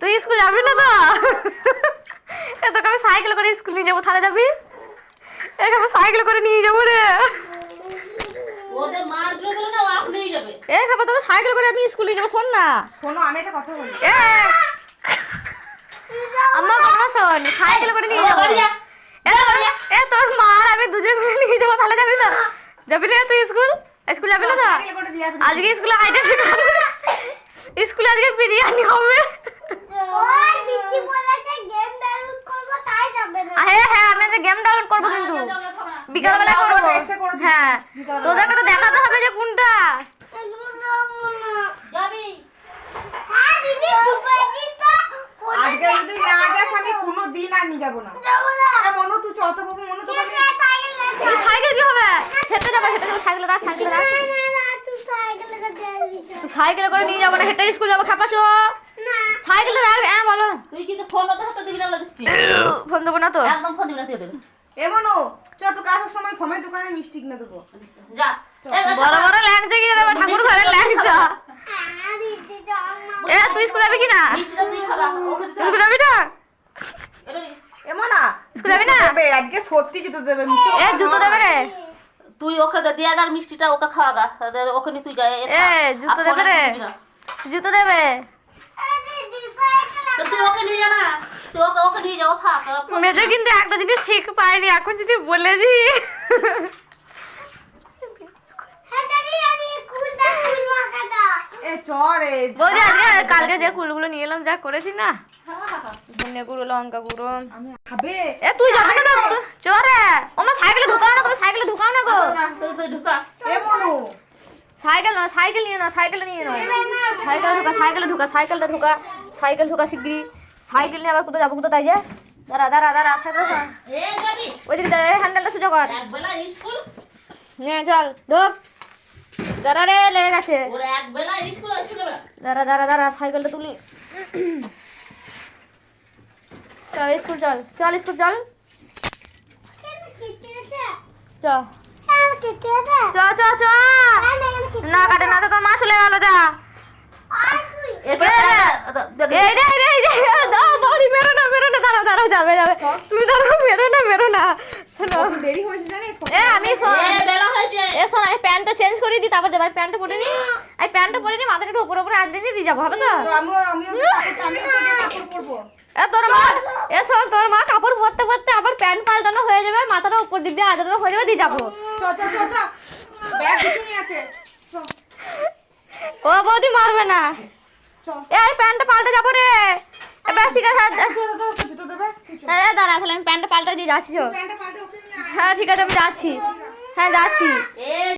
তুই স্কুল যাবি না তো? এ তোকে আমি সাইকেল করে স্কুল নিয়ে যাব তাহলে যাবি? একে আমি সাইকেল করে নিয়ে যাব রে। এ খাবার তোকে সাইকেল করে আমি স্কুল নিয়ে যাব শোন না। শোনো আমি একটা কথা বলি। এ! আমার কথা শোন সাইকেল করে নিয়ে যাব। এ তোর- এ মার আমি দুজন মিলে নিয়ে যাব তাহলে যাবি না যাবি না তুই স্কুল? স্কুল যাবি না তো। আজকে স্কুলে স্কুলে আজকে বিরিয়ানি হবে। ওই দিদি বলেছে গেম ডাউনলোড করব তাই যাবে না। হ্যাঁ হ্যাঁ আমি একটা গেম ডাউনলোড করব কিন্তু। বিকালবেলা করব। বিকালবেলা এসে করে হ্যাঁ। তোদেরকে তো দেখাতে হবে যে কোনটা। হ্যাঁ দিদি চুপ হয়ে গিস তো আজকে যদি না যাস আমি কোনো দিন আর নিয়ে যাব না। যাব না। আরে মনু তুই চত বাবু মনু তো সাইকেল কি হবে? হেঁটে যাব হেঁটে যাব সাইকেলে রাখ সাইকেলে রাখ সাইকেল সাইকেলে করে নিয়ে যাব না হেঁটে স্কুল যাব খাপাচ্ছ না। সাইকেলে রাখ হ্যাঁ বলো। তুই কিন্তু ফোন ওদের হাতে দিবি না বলে দিচ্ছি। ফোন দেবো না তো? একদম ফোন দিবি না তুই ওদের এ মনু চ তোকে আসার সময় ফমের দোকানে মিষ্টি কিনে দেবো। যা। বড় বড় ল্যাংচা কিনে দেবো ঠাকুর ঘরের ল্যাংচা। হ্যাঁ এ তুই স্কুল যাবি কি না স্কুল যাবি না। এমন না স্কুল যাবি না? দেবে আজকে সত্যি জুতো দেবে এ জুতো। দেবে রে। তুই ওকে দে দিয়ে আগার মিষ্টিটা ওকে খাওয়াগা তাদের ওকে নিয়ে তুই যা এ জুতো দেবে রে। জুতো দেবে। দিদি সাইকেল তো তুই ওকে নিয়ে যা না। তুই ওকে ওকে নিয়ে যাও থাক। কিন্তু একটা জিনিস ঠিক পাইনি এখন যদি বলে হ্যাঁ রে কালকে যে কুলগুলো নিয়ে এলাম যা করেছি না? ধনে গুঁড়ো লঙ্কা গুঁড়ো। খাবে। এ তুই যাবে না চরে। আমার সাইকেলে ঢুকাও না তুমি সাইকেলে ঢুকাও না গো তুই তুই ঢুকা এ মনু সাইকেল না সাইকেল নিয়ে নাও, সাইকেলে নিয়ে নাও। সাইকেল ঢুকা, সাইকেলে ঢুকা সাইকেলটা ঢুকা, সাইকেল ঢুকা শিগগিরি সাইকেল নিয়ে আবার কোথাও যাব কোথাও তাই যে। দাঁড়া দাঁড়া দাঁড়া, সাইকেল ওইদিকে দাঁড়া হ্যান্ডেলটা সোজা কর। নে, চল, ঢুক। দাঁড়া রে, লেগে গেছে। না দাঁড়া দাঁড়া দাঁড়া, সাইকেলটা তুলি। চল, স্কুল চল চল, স্কুল চল। আছে চ চ চ। না কাটে না তো তোর মা চলে গেল যা। না, না, না, না। প্যান্টটা চেঞ্জ করে দিই, তারপর যাব। প্যান্টটা পরে নিই। আমি প্যান্টটা পরে নিই, মাথাটা একটু উপরে উপরে নিয়ে দিয়ে যাব, হবে তো? এ, তোর মা, এ শোন, তোর মা কাপড় পরতে পরতে আবার প্যান্ট পাল্টানো হয়ে যাবে, মাথাটা উপর দিক দিয়ে আঁচড়ানো হয়ে যাবে, দিয়ে যাব। ও বৌদি মারবে না। চ। এ আমি প্যান্টটা পাল্টে যাব রে। বেশ ঠিক আছে এ, এ, দাঁড়া তাহলে আমি প্যান্টটা পাল্টে দিয়ে যাচ্ছি। হ্যাঁ ঠিক আছে আমি যাচ্ছি। হ্যাঁ যাচ্ছি। এ